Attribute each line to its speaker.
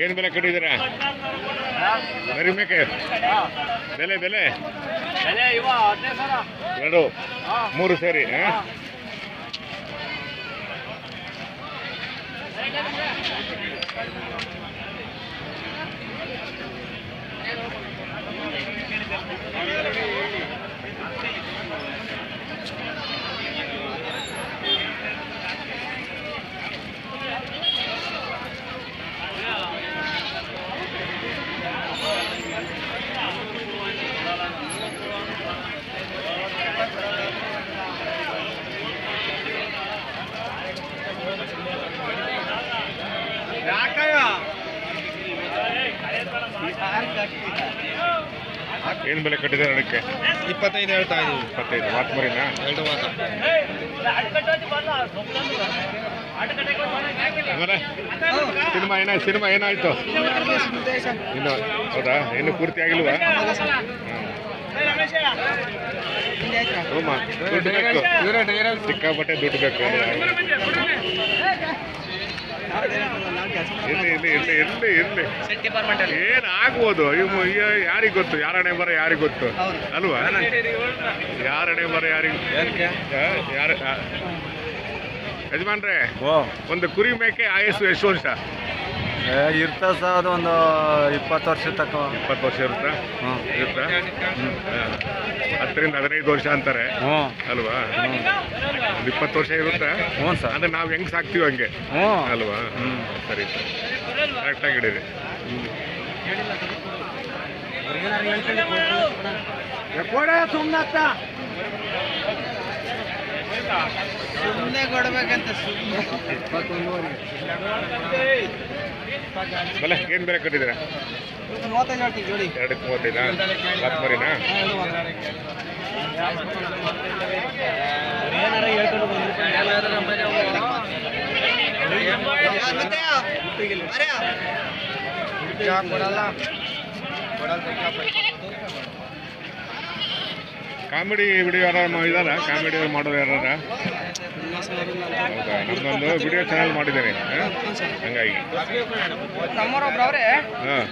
Speaker 1: ಏನು ಬೆಲೆ ಕಟ್ಟಿದ್ದೀರಾ? ಮರಿ ಮೇಕೆ. ಬೆಲೆ ಬೆಲೆ? ಎರಡು ಮೂರು ಸೇರಿ ಆ? ಏನು ಬೆಲೆ ಕಟ್ಟಿದ್ದಾರೆ ಅದಕ್ಕೆ?
Speaker 2: ಇಪ್ಪತ್ತೈದು ಹೇಳ್ತಾ ಇದ್ದೀವಿ.
Speaker 1: ಇಪ್ಪತ್ತೈದು ಮಾತು ಮರಿನಾ?
Speaker 2: ಎರಡು ಮಾತು.
Speaker 1: ಆಮೇಲೆ ಸಿನಿಮಾ ಏನಾಯ್ತು ಸಿನಿಮಾ ಏನಾಯ್ತು? ಇನ್ನು ಹೌದಾ? ಇನ್ನು ಪೂರ್ತಿ ಆಗಿಲ್ವಾ? ರೂಮ ದುಡ್ಡು ಬೇಕು. ಸಿಕ್ಕಾಪಟ್ಟೆ ದುಡ್ಡು ಬೇಕು. ಇರ್ಲಿ ಇರ್ಲಿ ಇರ್ಲಿ ಇರ್ಲಿ ಇರ್ಲಿ
Speaker 2: ಡಿಪಾರ್ಟ್ಮೆಂಟ್ ಅಲ್ಲಿ.
Speaker 1: ಏನ್ ಆಗ್ಬೋದು? ಇವು ಯಾರಿಗೆ ಗೊತ್ತು? ಯಾರಣೆ ಬರ ಯಾರಿಗ್ ಗೊತ್ತು? ಅಲ್ವಾ? ಯಾರಣೆ ಬರ ಯಾರಿಗ ಯಾರ ಯಜಮಾನ್ರೆ
Speaker 3: ಓ.
Speaker 1: ಒಂದು ಕುರಿ ಮೇಕೆ ಆಯಸ್ಸು ಎಷ್ಟು ವರ್ಷ
Speaker 3: ಇರ್ತದೆ ಸರ್ ಅದು ಒಂದು ಇಪ್ಪತ್ತು ವರ್ಷ ತಕ್ಕ
Speaker 1: ಇಪ್ಪತ್ತು ವರ್ಷ ಇರುತ್ತಾ?
Speaker 3: ಹ್ಞೂ
Speaker 1: ಇರುತ್ತಾ? ಹ್ಞೂ ಹತ್ತರಿಂದ ಹದಿನೈದು ವರ್ಷ ಅಂತಾರೆ.
Speaker 3: ಹ್ಞೂ
Speaker 1: ಅಲ್ವಾ? ಒಂದು ಇಪ್ಪತ್ತು ವರ್ಷ ಇರುತ್ತಾ?
Speaker 3: ಹ್ಞೂ ಸರ್.
Speaker 1: ಅಂದ್ರೆ ನಾವು ಹೆಂಗೆ ಸಾಕ್ತೀವಿ ಹಂಗೆ?
Speaker 3: ಹ್ಞೂ
Speaker 1: ಅಲ್ವಾ?
Speaker 3: ಹ್ಞೂ
Speaker 1: ಸರಿ ಕರೆಕ್ಟಾಗಿ ಹಿಡೀರಿ
Speaker 2: ಸುಮ್ಮನೆ ಕೊಡ್ಬೇಕಂತ ಸುಮ್ಮನೆ
Speaker 1: ಬಲ ಏನು ಬೇರೆ ಕಟ್ಟಿದ್ದೀರಾ?
Speaker 2: ಮೂವತ್ತೈದು ಹೇಳ್ತೀನಿ ಜೋಡಿ.
Speaker 1: ಎರಡಕ್ಕೆ ಮೂವತ್ತೈದಾ? ಹತ್ತು ಮರಿನಾ
Speaker 2: ಏನಾರ ಹೇಳ್ಕೊಂಡು ಕೊಡಲ್ಲ.
Speaker 1: ಕಾಮಿಡಿ ವಿಡಿಯೋ ಯಾರು ಇದಾರ ಕಾಮಿಡಿ ಮಾಡೋರು ಯಾರ ಹೌದಾ ನಮ್ಮದೊಂದು ವಿಡಿಯೋ ಚಾನಲ್ ಮಾಡಿದ್ದೇನೆ? ಹಂಗಾಗಿ. ಹಾಂ.